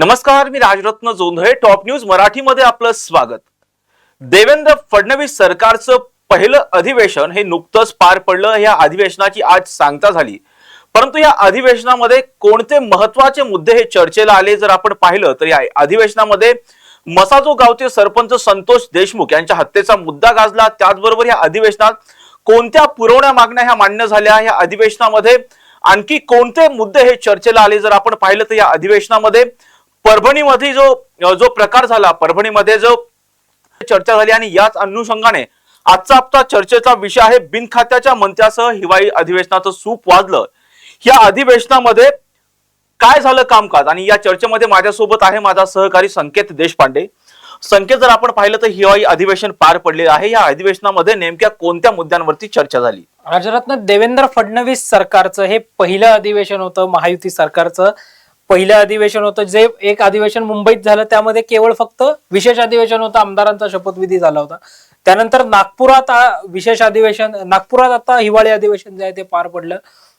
नमस्कार मी Rajratna Jondhale top news मराठीमध्ये आपलं स्वागत. देवेंद्र फडणवीस सरकारचं पहिलं अधिवेशन हे नुकतंच पार पडलं. या अधिवेशनाची आज सांगता झाली. परंतु या अधिवेशनामध्ये कोणते महत्त्वाचे मुद्दे हे चर्चेला आले जर आपण पाहिलं तर या अधिवेशनामध्ये मसाजो गावचे सरपंच संतोष देशमुख यांच्या हत्येचा मुद्दा गाजला. त्याचबरोबर या अधिवेशनात कोणत्या पुरवण्या मागण्या ह्या मान्य झाल्या? या अधिवेशनामध्ये आणखी कोणते मुद्दे हे चर्चेला आले जर आपण पाहिलं तर या अधिवेशनामध्ये परभणीमध्ये जो जो प्रकार झाला परभणीमध्ये जो चर्चा झाली आणि याच अनुषंगाने आजचा आपला चर्चेचा विषय आहे बिनखात्याच्या मंत्र्यासह हिवाळी अधिवेशनाचं सूप वाजलं. या अधिवेशनामध्ये काय झालं कामकाज? आणि या चर्चेमध्ये माझ्यासोबत आहे माझा सहकारी संकेत देशपांडे. संकेत जर आपण पाहिलं तर हिवाळी अधिवेशन पार पडलेलं आहे. या अधिवेशनामध्ये नेमक्या कोणत्या मुद्द्यांवरती चर्चा झाली? राजरत्न देवेंद्र फडणवीस सरकारचं हे पहिलं अधिवेशन होतं महायुती सरकारचं. पहिलं अधिवेशन होतं जे एक अधिवेशन मुंबईत झालं त्यामध्ये केवळ फक्त विशेष अधिवेशन होतं आमदारांचा शपथविधी झाला होता. त्यानंतर नागपुरात विशेष अधिवेशन नागपुरात आता हिवाळी अधिवेशन जे आहे ते पार पडलं.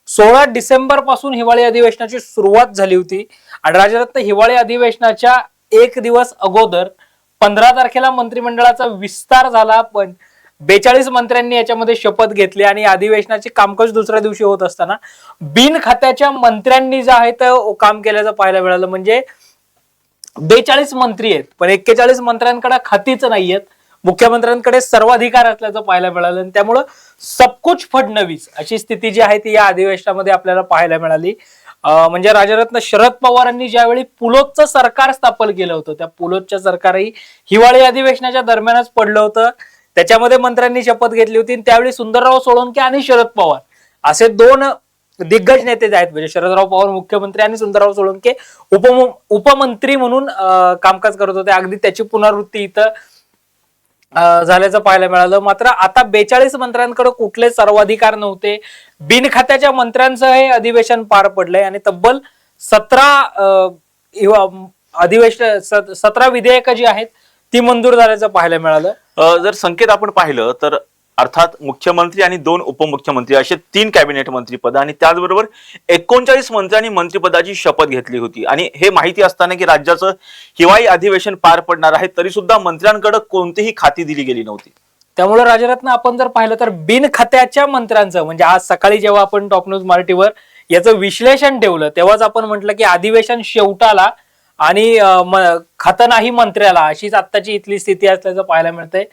सोळा डिसेंबरपासून हिवाळी अधिवेशनाची सुरुवात झाली होती. आणि राजरत्न हिवाळी अधिवेशनाच्या एक दिवस अगोदर पंधरा तारखेला मंत्रिमंडळाचा विस्तार झाला पण बेचाळीस मंत्र्यांनी याच्यामध्ये शपथ घेतली आणि अधिवेशनाचे कामकाज दुसऱ्या दिवशी होत असताना बिन खात्याच्या मंत्र्यांनी जे आहे तर काम केल्याचं पाहायला मिळालं. म्हणजे बेचाळीस मंत्री आहेत पण एक्केचाळीस मंत्र्यांकडे खातीच नाहीयेत. मुख्यमंत्र्यांकडे सर्वाधिकार असल्याचं पाहायला मिळालं आणि त्यामुळं सबकुच फडणवीस अशी स्थिती जी आहे ती या अधिवेशनामध्ये आपल्याला पाहायला मिळाली. म्हणजे राजरत्न शरद पवारांनी ज्यावेळी पुलोतचं सरकार स्थापन केलं होतं त्या पुलोतच्या सरकारही हिवाळी अधिवेशनाच्या दरम्यानच पडलं होतं. त्याच्यामध्ये मंत्र्यांनी शपथ घेतली होती. आणि त्यावेळी सुंदरराव सोळंके आणि शरद पवार असे दोन दिग्गज नेते जे आहेत म्हणजे शरदराव पवार मुख्यमंत्री आणि सुंदरराव सोळंके उप उपमंत्री म्हणून कामकाज करत होते. अगदी त्याची पुनरावृत्ती इथं झाल्याचं पाहायला मिळालं. मात्र आता बेचाळीस मंत्र्यांकडे कुठले सर्वाधिकार नव्हते. बिन खात्याच्या मंत्र्यांचं हे अधिवेशन पार पडलंय आणि तब्बल सतरा अधिवेशन सतरा विधेयकं जी आहेत ती मंजूर झाल्याचं पाहायला मिळालं. जर संकेत आपण पाहिलं तर अर्थात मुख्यमंत्री आणि दोन उपमुख्यमंत्री असे तीन कॅबिनेट मंत्रीपद आणि त्याचबरोबर एकोणचाळीस मंत्र्यांनी मंत्रिपदाची शपथ घेतली होती. आणि हे माहिती असताना की राज्याचं हिवाळी अधिवेशन पार पडणार आहे तरी सुद्धा मंत्र्यांकडे कोणतीही खाती दिली गेली नव्हती. त्यामुळे राजरत्न आपण जर पाहिलं तर बिन खात्याच्या मंत्र्यांचं म्हणजे आज सकाळी जेव्हा आपण टॉप न्यूज मराठीवर याचं विश्लेषण ठेवलं तेव्हाच आपण म्हटलं की अधिवेशन शेवटाला आणि अं, म- नाही मंत्र्याला अशीच आत्ताची इथली स्थिती असल्याचं पाहायला मिळतंय.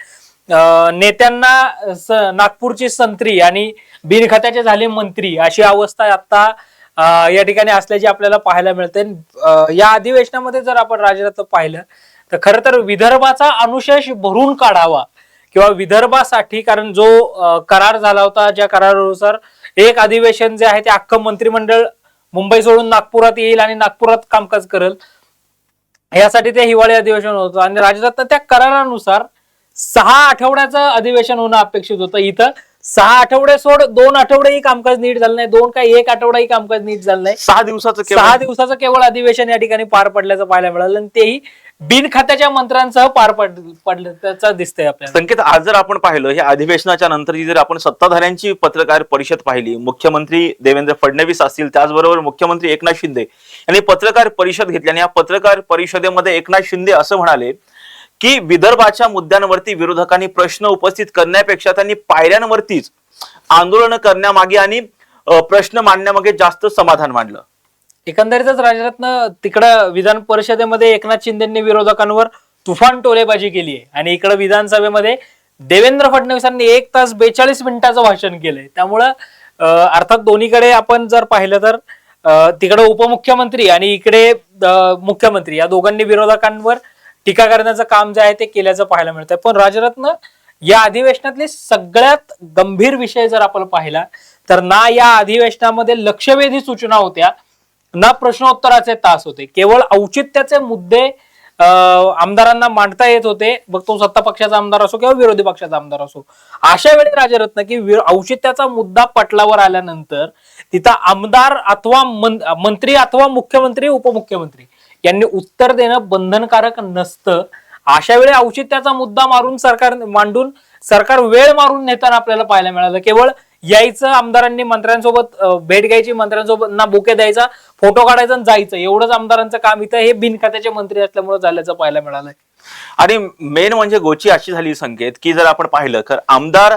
नेत्यांना स- नागपूरची संत्री आणि बिनखत्याचे झाले मंत्री अशी अवस्था आता या ठिकाणी असल्याची आपल्याला पाहायला मिळते या अधिवेशनामध्ये जर आपण राजरत्न पाहिलं तर खरं तर विदर्भाचा अनुशेष भरून काढावा किंवा विदर्भासाठी कारण जो करार झाला होता ज्या करारानुसार एक अधिवेशन जे आहे ते अख्खं मंत्रिमंडळ मुंबई सोडून नागपुरात येईल आणि नागपुरात कामकाज करेल. यासाठी ते हिवाळी अधिवेशन होतं. आणि राजरत्न त्या करारानुसार सहा आठवड्याचं अधिवेशन होणं अपेक्षित होतं इथं. सहा आठवडे सोड दोन आठवडेही कामकाज नीट झालं नाही. दोन काय एक आठवडाही कामकाज नीट झालं नाही. सहा दिवसाचं सहा दिवसाचं केवळ अधिवेशन या ठिकाणी पार पडल्याचं पाहायला मिळालं. आणि तेही बिन खात्याच्या मंत्र्यांसह पार पड पडलं त्याचं दिसतंय आपल्याला. संकेत आज जर आपण पाहिलं या अधिवेशनाच्या नंतरची जर आपण सत्ताधाऱ्यांची पत्रकार परिषद पाहिली मुख्यमंत्री देवेंद्र फडणवीस असतील त्याचबरोबर मुख्यमंत्री एकनाथ शिंदे यांनी पत्रकार परिषद घेतली. आणि या पत्रकार परिषदेमध्ये एकनाथ शिंदे असं म्हणाले की विदर्भाच्या मुद्द्यांवरती विरोधकांनी प्रश्न उपस्थित करण्यापेक्षा त्यांनी पायऱ्यांवरतीच आंदोलन करण्यामागे आणि प्रश्न मांडण्यामागे जास्त समाधान मांडलं. एकंदरीतच राजरत्न तिकडं विधान परिषदेमध्ये एकनाथ शिंदेनी विरोधकांवर तुफान टोलेबाजी केली आहे. आणि इकडं विधानसभेमध्ये देवेंद्र फडणवीसांनी एक तास बेचाळीस मिनिटाचं भाषण केलंय. त्यामुळं अर्थात दोन्हीकडे आपण जर पाहिलं तर तिकडे उपमुख्यमंत्री आणि इकडे मुख्यमंत्री या दोघांनी विरोधकांवर टीका करण्याचं काम जे आहे ते केल्याचं पाहायला मिळतंय. पण राजरत्न या अधिवेशनातले सगळ्यात गंभीर विषय जर आपण पाहिला तर ना या अधिवेशनामध्ये लक्षवेधी सूचना होत्या ना प्रश्नोत्तराचे तास होते. केवळ औचित्याचे मुद्दे आमदारांना मांडता येत होते. मग तो सत्ता पक्षाचा आमदार असो किंवा विरोधी पक्षाचा आमदार असो. अशा वेळी राजरत्न की वि- औचित्याचा मुद्दा पटलावर आल्यानंतर तिथं आमदार अथवा मंत्री अथवा मुख्यमंत्री उपमुख्यमंत्री यांनी उत्तर देणं बंधनकारक नसतं. अशा वेळी औचित्याचा मुद्दा मारून सरकार मांडून सरकार वेळ मारून नेताना आपल्याला पाहायला मिळालं. केवळ यायचं आमदारांनी मंत्र्यांसोबत भेट घ्यायची मंत्र्यांसोबत ना बुके द्यायचा फोटो काढायचा आणि जायचं. एवढंच आमदारांचं काम इथं हे बिनखात्याचे मंत्री असल्यामुळे झाल्याचं पाहायला मिळालंय. आणि मेन म्हणजे गोची अशी झाली संकेत की जर आपण पाहिलं तर आमदार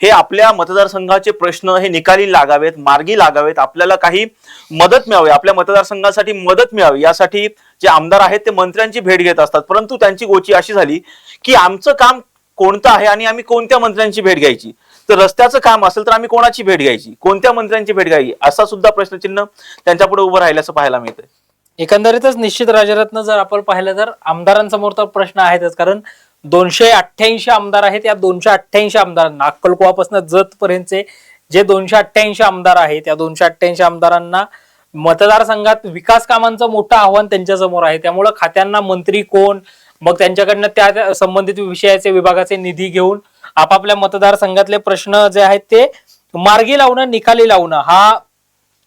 हे आपल्या मतदारसंघाचे प्रश्न हे निकाली लागावेत मार्गी लागावेत आपल्याला काही मदत मिळावी आपल्या मतदारसंघासाठी मदत मिळावी यासाठी जे आमदार आहेत ते मंत्र्यांची भेट घेत असतात. परंतु त्यांची गोची अशी झाली की आमचं काम कोणतं आहे आणि आम्ही कोणत्या मंत्र्यांची भेट घ्यायची? तर रस्त्याचं काम असेल तर आम्ही कोणाची भेट घ्यायची? कोणत्या मंत्र्यांची भेट घ्यायची? असा सुद्धा प्रश्नचिन्ह त्यांच्या पुढे उभं राहिल्याचं पाहायला मिळतंय. एकंदरीतच निश्चित राजरत्न जर आपण पाहिलं तर आमदारांसमोर तर प्रश्न आहेतच कारण दोनशे अठ्ठ्याऐंशी आमदार आहेत. या दोनशे अठ्ठ्याऐंशी आमदारांना अक्कलकुवापासून जत पर्यंतचे जे दोनशे अठ्ठ्याऐंशी आमदार आहेत त्या दोनशे अठ्ठ्याऐंशी आमदारांना मतदारसंघात विकास कामांचं मोठं आव्हान त्यांच्यासमोर आहे. त्यामुळं खात्यांना मंत्री कोण? मग त्यांच्याकडनं त्या संबंधित विषयाचे विभागाचे निधी घेऊन आपापल्या मतदारसंघातले प्रश्न जे आहेत ते मार्गी लावणं निकाली लावणं हा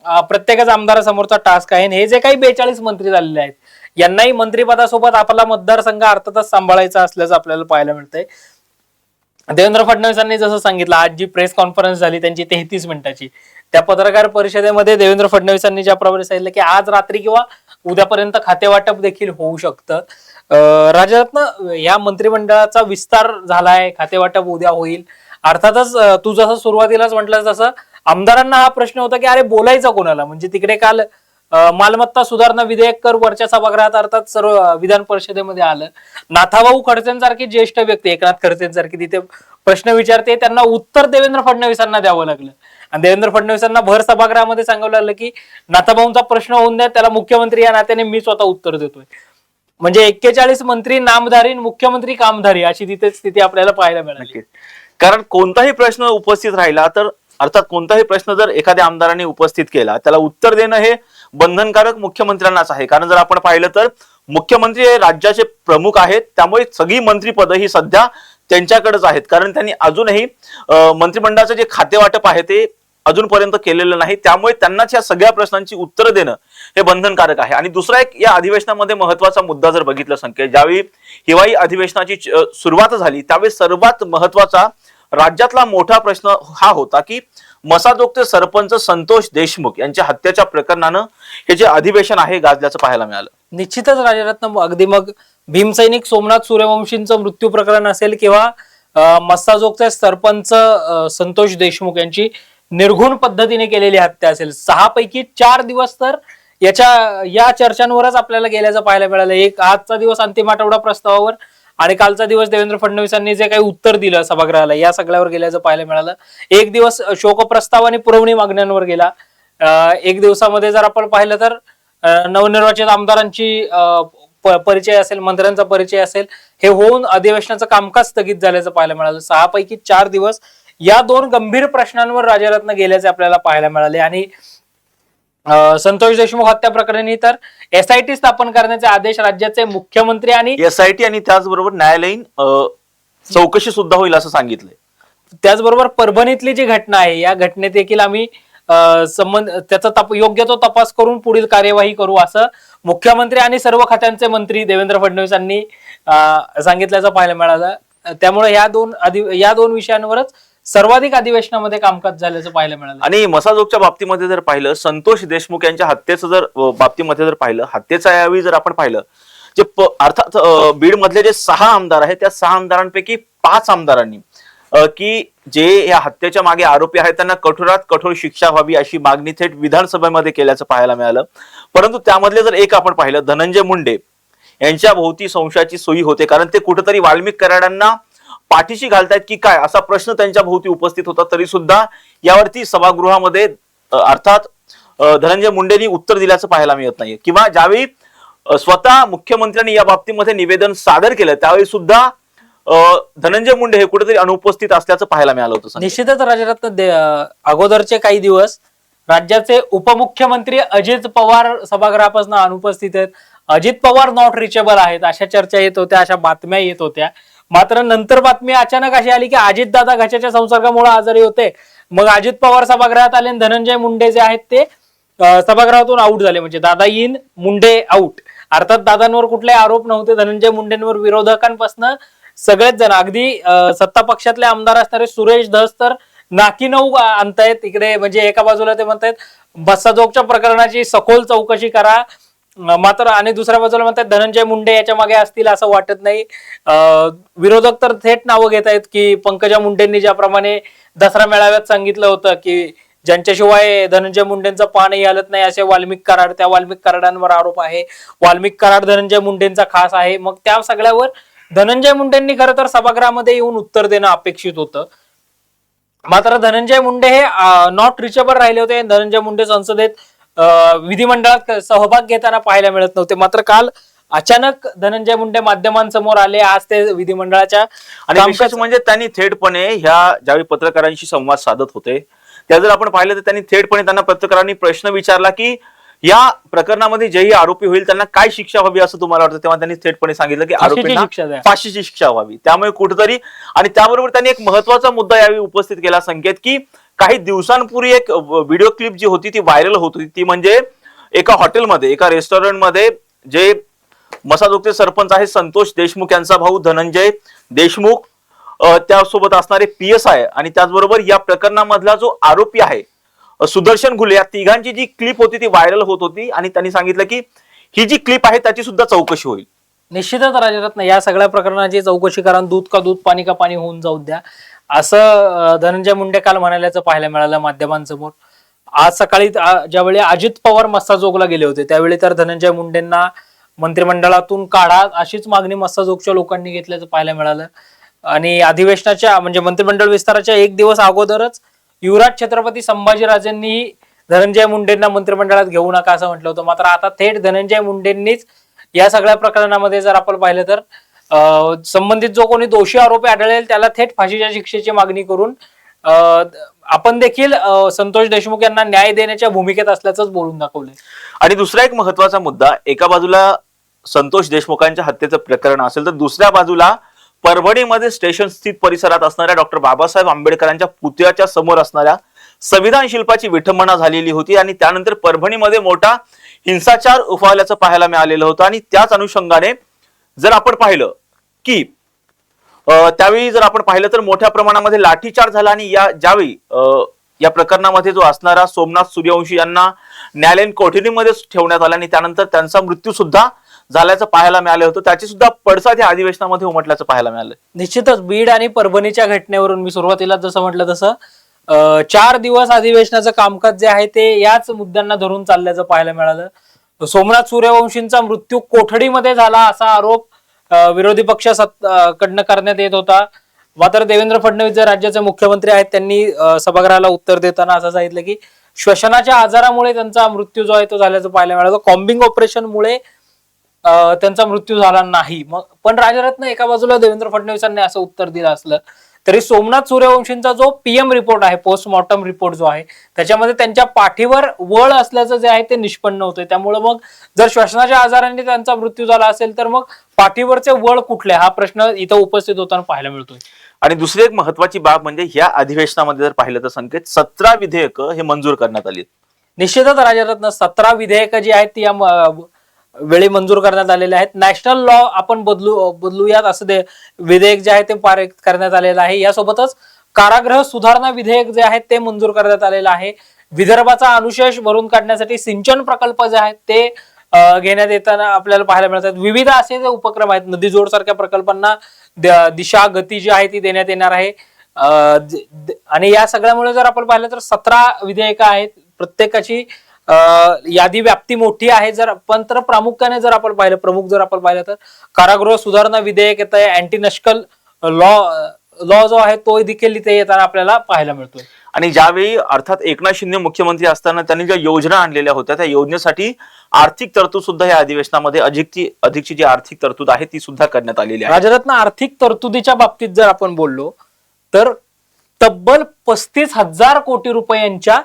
प्रत्येकाच प्रत्येकच आमदारासमोरचा टास्क आहे. हे जे काही बेचाळीस मंत्री झालेले आहेत यांनाही मंत्रिपदासोबत आपला मतदारसंघ अर्थातच सांभाळायचा असल्याचं आपल्याला पाहायला मिळतंय. देवेंद्र फडणवीसांनी जसं सांगितलं आज जी प्रेस कॉन्फरन्स झाली त्यांची तेहतीस मिनिटाची त्या पत्रकार परिषदेमध्ये देवेंद्र फडणवीसांनी ज्याप्रमाणे सांगितलं की आज रात्री किंवा उद्यापर्यंत खातेवाटप देखील होऊ शकतं. राजरत्न या मंत्रिमंडळाचा विस्तार झालाय खातेवाटप उद्या होईल. अर्थातच तू जसं सुरुवातीलाच म्हटलं तसं आमदारांना हा प्रश्न होता की अरे बोलायचं कोणाला? म्हणजे तिकडे काल मालमत्ता सुधारणा विधेयक कर वरच्या सभागृहात अर्थात सर्व विधान परिषदेमध्ये आलं. नाथाभाऊ खडसेंसारखी ज्येष्ठ व्यक्ती एकनाथ खडसेंसारखी तिथे प्रश्न विचारते त्यांना उत्तर देवेंद्र फडणवीसांना द्यावं लागलं. आणि देवेंद्र फडणवीसांना भर सभागृहामध्ये सांगावं लागलं की नाथाभाऊंचा प्रश्न होऊन द्या त्याला मुख्यमंत्री या नात्याने मी स्वतः उत्तर देतोय. म्हणजे एक्केचाळीस मंत्री नामधारी आणि मुख्यमंत्री कामधारी अशी तिथे स्थिती आपल्याला पाहायला मिळाली. नक्कीच. कारण कोणताही प्रश्न उपस्थित राहिला तर अर्थात कोणताही प्रश्न जर एखाद्या आमदाराने उपस्थित केला त्याला उत्तर देणं हे बंधनकारक मुख्यमंत्र्यांनाच आहे. कारण जर आपण पाहिलं तर मुख्यमंत्री हे राज्याचे प्रमुख आहेत त्यामुळे सगळी मंत्रीपद ही सध्या त्यांच्याकडेच आहेत. कारण त्यांनी अजूनही अं, मंत्रिमंडळाचं जे खातेवाटप आहे ते अजूनपर्यंत केलेलं नाही. त्यामुळे त्यांनाच या सगळ्या प्रश्नांची उत्तरं देणं हे बंधनकारक आहे. आणि दुसरा एक या अधिवेशनामध्ये महत्त्वाचा मुद्दा जर बघितलं संकेत ज्यावेळी हिवाळी अधिवेशनाची सुरुवात झाली त्यावेळी सर्वात महत्त्वाचा राज्यातला मोठा प्रश्न हा होता की मसाजोगचे सरपंच संतोष देशमुख यांच्या हत्येच्या प्रकरणानं हे जे अधिवेशन आहे गाजल्याचं पाहायला मिळालं. निश्चितच राजरत्न मग अगदी मग भीमसैनिक सोमनाथ सूर्यवंशींचं मृत्यू प्रकरण असेल किंवा मस्ताजोगचे सरपंच संतोष देशमुख यांची निर्घुण पद्धतीने केलेली हत्या असेल. सहा पैकी चार दिवस तर याच्या या चर्चांवरच आपल्याला गेल्याचं पाहायला मिळालं. एक आजचा दिवस अंतिम आठवडा प्रस्तावावर आणि कालचा दिवस देवेंद्र फडणवीसांनी जे काही उत्तर दिलं सभागृहाला या सगळ्यावर गेल्याचं पाहायला मिळालं. एक दिवस शोकप्रस्ताव आणि पुरवणी मागण्यांवर गेला. अं, एक दिवसामध्ये जर आपण पाहिलं तर नवनिर्वाचित आमदारांची अं, परिचय असेल मंत्र्यांचा परिचय असेल हे होऊन अधिवेशनाचं कामकाज स्थगित झाल्याचं पाहायला मिळालं. सहा पैकी चार दिवस या दोन गंभीर प्रश्नांवर राजरत्न गेल्याचे आपल्याला पाहायला मिळाले. आणि संतोष देशमुख हत्या प्रकरणी तर एसआयटी स्थापन करण्याचे आदेश राज्याचे मुख्यमंत्री आणि एसआयटी आणि त्याचबरोबर न्यायालयीन चौकशी सुद्धा होईल असं सांगितलंय. त्याचबरोबर परभणीतली जी घटना आहे या घटनेत देखील आम्ही संबंध त्याचा तप योग्य तो तपास करून पुढील कार्यवाही करू असं मुख्यमंत्री आणि सर्व खात्यांचे मंत्री देवेंद्र फडणवीसांनी अं, सांगितल्याचं पाहायला मिळालं. त्यामुळे या दोन अधि या दोन विषयांवरच सर्वाधिक अधिवेशनामध्ये कामकाज झाल्याचं पाहायला मिळालं. आणि मसाजोगच्या बाबतीमध्ये जर पाहिलं संतोष देशमुख यांच्या हत्येचं जर बाबतीमध्ये जर पाहिलं हत्येच्या यावेळी जर आपण पाहिलं जे प- अर्थात बीड मधले जे सहा आमदार आहेत त्या सहा आमदारांपैकी पाच आमदारांनी की जे या हत्येच्या मागे आरोपी आहेत त्यांना कठोरात कठोर शिक्षा व्हावी अशी मागणी थेट विधानसभेमध्ये केल्याचं पाहायला मिळालं. परंतु त्यामधले जर एक आपण पाहिलं धनंजय मुंडे यांच्या भोवती संशयाची सोयी होते कारण ते कुठेतरी वाल्मिक कराडांना पाठीशी घालतायत की काय असा प्रश्न त्यांच्या भोवती उपस्थित होता. तरी सुद्धा यावरती सभागृहामध्ये अर्थात धनंजय मुंडेंनी उत्तर दिल्याचं पाहायला मिळत नाही किंवा ज्यावेळी स्वतः मुख्यमंत्र्यांनी या बाबतीमध्ये निवेदन सादर केलं त्यावेळी सुद्धा धनंजय मुंडे हे कुठेतरी अनुपस्थित असल्याचं पाहायला मिळालं होतं निश्चितच राजरत्न अगोदरचे काही दिवस राज्याचे उपमुख्यमंत्री अजित पवार सभागृहापासून अनुपस्थित आहेत. अजित पवार नॉट रिचेबल आहेत अशा चर्चा येत होत्या अशा बातम्या येत होत्या. मात्र नंतर बातमी अचानक अशी आली की अजित दादा घशाच्या संसर्गामुळे आजारी होते. मग अजित पवार सभागृहात आले धनंजय मुंडे जे आहेत ते सभागृहातून आऊट झाले. म्हणजे दादा इन मुंडे आऊट अर्थात दादांवर कुठलेही आरोप नव्हते. धनंजय मुंडेंवर विरोधकांपासून सगळेच जण अगदी सत्ता पक्षातले आमदार असणारे सुरेश धस तर नाकी नऊ आणतायत. इकडे म्हणजे एका बाजूला ते म्हणतायत बस्साजोगच्या प्रकरणाची सखोल चौकशी करा. मात्र आणि दुसऱ्या बाजूला म्हणतात धनंजय मुंडे याच्या मागे असतील असं वाटत नाही. विरोधक तर थेट नावं घेत आहेत की पंकजा मुंडेंनी ज्याप्रमाणे दसरा मेळाव्यात सांगितलं होतं की ज्यांच्याशिवाय धनंजय मुंडेंचं पानही हलत नाही असे वाल्मिक कराड त्या वाल्मिक कराडांवर आरोप आहे. वाल्मिक कराड धनंजय मुंडेंचा खास आहे. मग त्या सगळ्यावर धनंजय मुंडेंनी खरं तर सभागृहामध्ये येऊन उत्तर देणं अपेक्षित होतं. मात्र धनंजय मुंडे हे नॉट रिचेबल राहिले होते. धनंजय मुंडे संसदेत विधिमंडळात सहभाग घेताना पाहायला मिळत नव्हते. मात्र काल अचानक धनंजय मुंडे माध्यमांसमोर आले. आज ते विधिमंडळाच्या आणि विशेष म्हणजे त्यांनी थेटपणे ह्या ज्यावेळी पत्रकारांशी संवाद साधत होते त्या जर आपण पाहिलं तर त्यांनी थेटपणे त्यांना पत्रकारांनी प्रश्न विचारला की या प्रकरणामध्ये जेही आरोपी होईल त्यांना काय शिक्षा व्हावी असं तुम्हाला वाटतं? तेव्हा त्यांनी थेटपणे सांगितलं की आरोपींना द्या. फाशीची शिक्षा व्हावी. त्यामुळे कुठेतरी आणि त्याबरोबर त्यांनी एक महत्त्वाचा मुद्दा यावेळी उपस्थित केला संकेत की काही दिवसांपूर्वी एक व्हिडिओ क्लिप जी होती ती व्हायरल होत होती. ती म्हणजे एका हॉटेलमध्ये एका रेस्टॉरंटमध्ये जे मसाजोगचे सरपंच आहे संतोष देशमुख यांचा भाऊ धनंजय देशमुख त्यासोबत असणारे पी एस आय आणि त्याचबरोबर या प्रकरणामधला जो आरोपी आहे सुदर्शन घुले या तिघांची जी क्लिप होती ती व्हायरल होत होती आणि त्यांनी सांगितलं की ही जी क्लिप आहे त्याची सुद्धा चौकशी होईल. निश्चितच राजरत्न या सगळ्या प्रकरणाची चौकशी कारण दूध का दूध पाणी का पाणी होऊन जाऊ द्या. असं धनंजय मुंडे काल म्हणाल्याचं पाहायला मिळालं माध्यमांसमोर. आज सकाळी ज्यावेळी अजित पवार मस्ताजोगला गेले होते त्यावेळी तर धनंजय मुंडेंना मंत्रिमंडळातून काढा अशीच मागणी मस्ताजोगच्या लोकांनी घेतल्याचं पाहायला मिळालं. आणि अधिवेशनाच्या म्हणजे मंत्रिमंडळ विस्ताराच्या एक दिवस अगोदरच युवराज छत्रपती संभाजीराजेंनी धनंजय मुंडेंना मंत्रिमंडळात घेऊ नका असं म्हटलं होतं. मात्र आता थेट धनंजय मुंडेंनीच या सगळ्या प्रकरणामध्ये जर आपण पाहिलं तर संबंधित जो कोणी दोषी आरोपी आढळेल त्याला थेट फाशीच्या शिक्षेची मागणी करून आपण देखील संतोष देशमुख यांना न्याय देण्याच्या भूमिकेत असल्याचंच बोलून दाखवले आणि दुसरा एक महत्त्वाचा मुद्दा एका बाजूला संतोष देशमुखांच्या हत्येचं प्रकरण असेल तर दुसऱ्या बाजूला परभणीमध्ये स्टेशन स्थित परिसरात असणाऱ्या डॉक्टर बाबासाहेब आंबेडकरांच्या पुतळ्याच्या समोर असणाऱ्या संविधान शिल्पाची विठंबना झालेली होती आणि त्यानंतर परभणीमध्ये मोठा हिंसाचार उफावल्याचं पाहायला मिळालेलं होतं. आणि त्याच अनुषंगाने जर आपण पाहिलं की त्यावेळी जर आपण पाहिलं तर मोठ्या प्रमाणामध्ये लाठीचार झाला आणि या ज्यावेळी या प्रकरणामध्ये जो असणारा सोमनाथ सूर्यवंशी यांना न्यायालयीन कोठडीमध्ये ठेवण्यात आला आणि त्यानंतर त्यांचा मृत्यू सुद्धा झाल्याचं पाहायला मिळालं होतं. त्याची सुद्धा पडसाद या अधिवेशनामध्ये उमटल्याचं पाहायला मिळालं. निश्चितच बीड आणि परभणीच्या घटनेवरून मी सुरुवातीला जसं म्हटलं तसं चार दिवस अधिवेशनाचं कामकाज जे आहे ते याच मुद्द्यांना धरून चालल्याचं पाहायला मिळालं. सोमनाथ सूर्यवंशींचा मृत्यू कोठडीमध्ये झाला असा आरोप विरोधी पक्ष कडनं करण्यात येत होता. मात्र देवेंद्र फडणवीस जे राज्याचे मुख्यमंत्री आहेत त्यांनी सभागृहाला उत्तर देताना असं सांगितलं की श्वसनाच्या आजारामुळे त्यांचा मृत्यू जो आहे तो झाल्याचं पाहायला मिळालं. कॉम्बिंग ऑपरेशनमुळे त्यांचा मृत्यू झाला नाही. मग पण राजरत्न एका बाजूला देवेंद्र फडणवीसांनी असं उत्तर दिलं असलं. तरी सोमनाथ सूर्यवंशींचा जो पीएम रिपोर्ट आहे पोस्टमॉर्टम रिपोर्ट जो आहे त्याच्यामध्ये त्यांच्या पाठीवर वळ असल्याचं जे आहे ते निष्पन्न होतंय. त्यामुळे मग जर श्वसनाच्या आजाराने त्यांचा मृत्यू झाला असेल तर मग पाठीवरचे वळ कुठले हा प्रश्न इथं उपस्थित होताना पाहायला मिळतोय. आणि दुसरी एक महत्वाची बाब म्हणजे ह्या अधिवेशनामध्ये जर पाहिलं तर संकेत सतरा विधेयकं हे मंजूर करण्यात आली निश्चितच राजरत्न सतरा विधेयकं जी आहेत ती या वेळी मंजूर करण्यात आलेले आहेत. नॅशनल लॉ आपण बदलू बदलूयात. असं ते विधेयक जे आहे ते पारित करण्यात आलेलं आहे. यासोबतच कारागृह सुधारणा विधेयक जे आहे ते मंजूर करण्यात आलेलं आहे. विदर्भाचा अनुशेष भरून काढण्यासाठी सिंचन प्रकल्प जे आहेत ते घेण्यात येताना आपल्याला पाहायला मिळतात. विविध असे जे उपक्रम आहेत नदी जोड सारख्या प्रकल्पांना द- दिशा गती जी आहे ती देण्यात येणार आहे. आणि या सगळ्यामुळे जर आपण पाहिलं तर सतरा विधेयकं आहेत. प्रत्येकाची यादी व्याप्ती मोठी आहे. जर पण तर प्रामुख्याने जर आपण पाहिलं प्रमुख जर आपण पाहिलं तर कारागृह सुधारणा विधेयक येत आहे अँटी नष्कल लॉ लॉ जो आहे तो देखील इथे येताना आपल्याला पाहायला मिळतोय. आणि ज्यावेळी अर्थात एकनाथ शिंदे मुख्यमंत्री असताना त्यांनी ज्या योजना आणलेल्या होत्या त्या योजनेसाठी आर्थिक तरतूद सुद्धा या अधिवेशनामध्ये अधिकची अधिकची जी आर्थिक तरतूद आहे ती सुद्धा करण्यात आलेली आहे. राजरत्न आर्थिक तरतुदीच्या बाबतीत जर आपण बोललो तर तब्बल पस्तीस हजार कोटी रुपयांच्या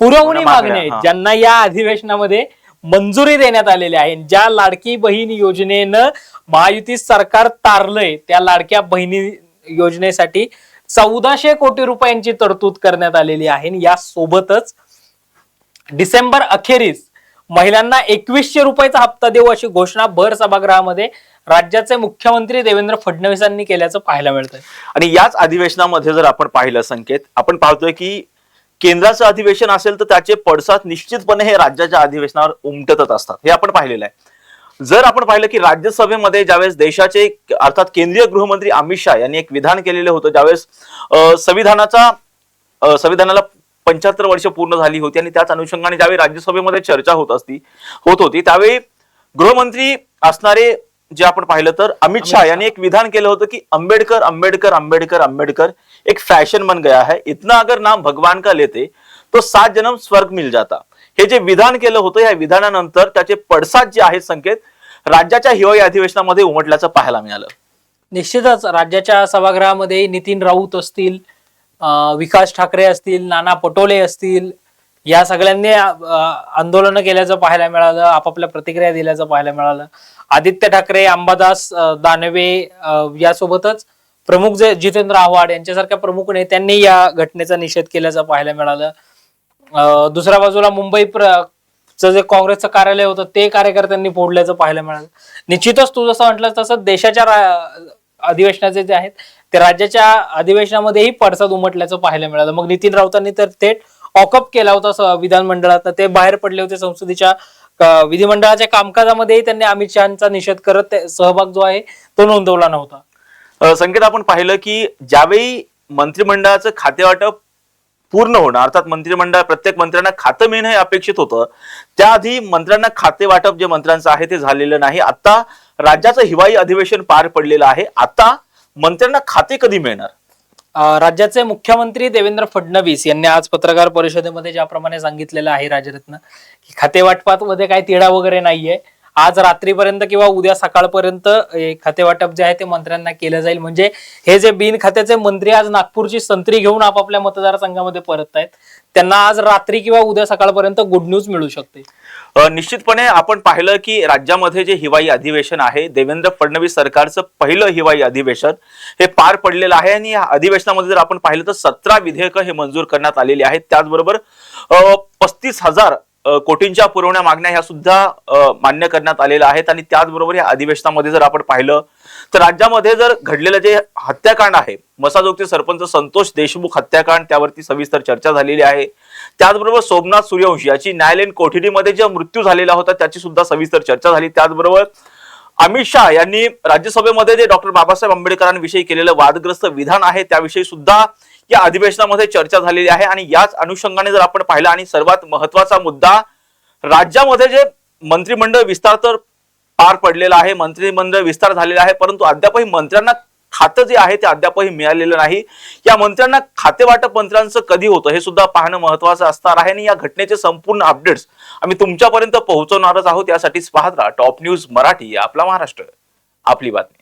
पुरवणी मागण्या, मागण्या आहेत. ज्यांना या अधिवेशनामध्ये मंजुरी देण्यात आलेली आहे. ज्या लाडकी बहीण योजनेनं महायुती सरकार तारलंय त्या लाडक्या बहिणी योजनेसाठी चौदाशे कोटी रुपयांची तरतूद करण्यात आलेली आहे. आणि यासोबतच डिसेंबर अखेरीस महिलांना एकवीसशे रुपयाचा हप्ता देऊ अशी घोषणा भर सभागृहामध्ये राज्याचे मुख्यमंत्री देवेंद्र फडणवीसांनी केल्याचं पाहायला मिळतंय. आणि याच अधिवेशनामध्ये जर आपण पाहिलं संकेत आपण पाहतोय की केंद्राचं अधिवेशन असेल तर त्याचे पडसाद निश्चितपणे हे राज्याच्या अधिवेशनावर उमटतच असतात. हे आपण पाहिलेलं आहे. जर आपण पाहिलं की राज्यसभेमध्ये ज्यावेळेस देशाचे अर्थात केंद्रीय गृहमंत्री अमित शाह यांनी एक विधान केलेलं होतं ज्यावेळेस संविधानाचा संविधानाला पंच्याहत्तर वर्ष पूर्ण झाली होती आणि त्याच अनुषंगाने ज्यावेळी राज्यसभेमध्ये चर्चा होत असती होत होती त्यावेळी गृहमंत्री असणारे जे आपण पाहिलं तर अमित शहा यांनी एक विधान केलं होतं की अंबेडकर अंबेडकर अंबेडकर अंबेडकर एक फॅशन बन गया है. इतना अगर नाम भगवान का लेते तो सात जन्म स्वर्ग मिल जाता. हे जे विधान केलं होतं या विधानानंतर त्याचे पडसाद जे आहेत संकेत राज्याच्या हिवाळी अधिवेशनामध्ये उमटल्याचं पाहायला मिळालं. निश्चितच राज्याच्या सभागृहामध्ये नितीन राऊत असतील विकास ठाकरे असतील नाना पटोले असतील या सगळ्यांनी आंदोलन केल्याचं पाहायला मिळालं आपापल्या प्रतिक्रिया दिल्याचं पाहायला मिळालं. आदित्य ठाकरे अंबादास दानवे यासोबतच प्रमुख जे जितेंद्र आव्हाड यांच्यासारख्या प्रमुख नेत्यांनी या घटनेचा निषेध केल्याचं पाहायला मिळालं. दुसऱ्या बाजूला मुंबई प्र चं जे काँग्रेसचं कार्यालय होतं ते कार्यकर्त्यांनी फोडल्याचं पाहायला मिळालं. निश्चितच तू जसं म्हटलं तसं देशाच्या रा- अधिवेशनाचे जे आहेत ते राज्याच्या अधिवेशनामध्येही पडसाद उमटल्याचं पाहायला मिळालं. मग नितीन राऊतांनी तर थेट ऑकअप केला होता स- विधानमंडळात ते बाहेर पडले होते संसदेच्या विधिमंडळाच्या कामकाजामध्येही त्यांनी अमित शहाचा निषेध करत सहभाग जो आहे तो नोंदवला नव्हता. संकेत आपण पाहिलं की ज्यावेळी मंत्रिमंडळाचं खातेवाटप पूर्ण होणं अर्थात मंत्रिमंडळ प्रत्येक मंत्र्यांना खातं मिळणं हे अपेक्षित होतं त्याआधी मंत्र्यांना खाते वाटप जे मंत्र्यांचं आहे ते झालेलं नाही. आता राज्याचं हिवाळी अधिवेशन पार पडलेलं आहे. आता मंत्र्यांना खाते कधी मिळणार? राज्याचे मुख्यमंत्री देवेंद्र फडणवीस यांनी आज पत्रकार परिषदेमध्ये ज्याप्रमाणे सांगितलेलं आहे राजरत्न की खाते वाटपात मध्ये काही तिढा वगैरे नाहीये. आज रात्रीपर्यंत किंवा उद्या सकाळपर्यंत खाते वाटप जे आहे ते मंत्र्यांना केलं जाईल. म्हणजे हे जे बिन खात्याचे मंत्री आज नागपूरची संत्री घेऊन आपापल्या मतदारसंघामध्ये परत आहेत. त्यांना आज रात्री किंवा उद्या सकाळपर्यंत गुड न्यूज मिळू शकते. निश्चितपणे आपण पाहिलं की राज्यामध्ये जे हिवाळी अधिवेशन आहे देवेंद्र फडणवीस सरकारचं पहिलं हिवाळी अधिवेशन हे पार पडलेलं आहे. आणि या अधिवेशनामध्ये जर आपण पाहिलं तर सतरा विधेयकं हे मंजूर करण्यात आलेली आहेत. त्याचबरोबर पस्तीस हजार कोटींच्या पुरवण्या मागण्या ह्या सुद्धा मान्य करण्यात आलेल्या आहेत आणि त्याचबरोबर या अधिवेशनामध्ये जर आपण पाहिलं तर राज्यामध्ये जर घडलेलं जे हत्याकांड आहे मसाजोगचे सरपंच संतोष देशमुख हत्याकांड त्यावरती सविस्तर चर्चा झालेली आहे. त्याचबरोबर सोमनाथ सूर्यवंशी याची न्यायालयीन कोठडीमध्ये जे मृत्यू झालेला होता त्याची सुद्धा सविस्तर चर्चा झाली. त्याचबरोबर अमित शाह यांनी राज्यसभेमध्ये जे डॉक्टर बाबासाहेब आंबेडकरांविषयी केलेलं वादग्रस्त विधान आहे त्याविषयी सुद्धा या अधिवेशनामध्ये चर्चा झालेली आहे आणि याच अनुषंगाने जर आपण पाहिलं आणि सर्वात महत्त्वाचा मुद्दा राज्यामध्ये जे मंत्रिमंडळ विस्तार तर पार पडलेला आहे मंत्रिमंडळ विस्तार झालेला आहे परंतु अद्यापही मंत्र्यांना खातं जे आहे ते अद्यापही मिळालेलं नाही. या मंत्र्यांना खाते वाटप मंत्र्यांचं कधी होतं हे सुद्धा पाहणं महत्वाचं असणार आहे आणि या घटनेचे संपूर्ण अपडेट्स आम्ही तुमच्यापर्यंत पोहोचवणारच आहोत. यासाठीच पाहत राहा टॉप न्यूज मराठी आपला महाराष्ट्र. आपली बातमी.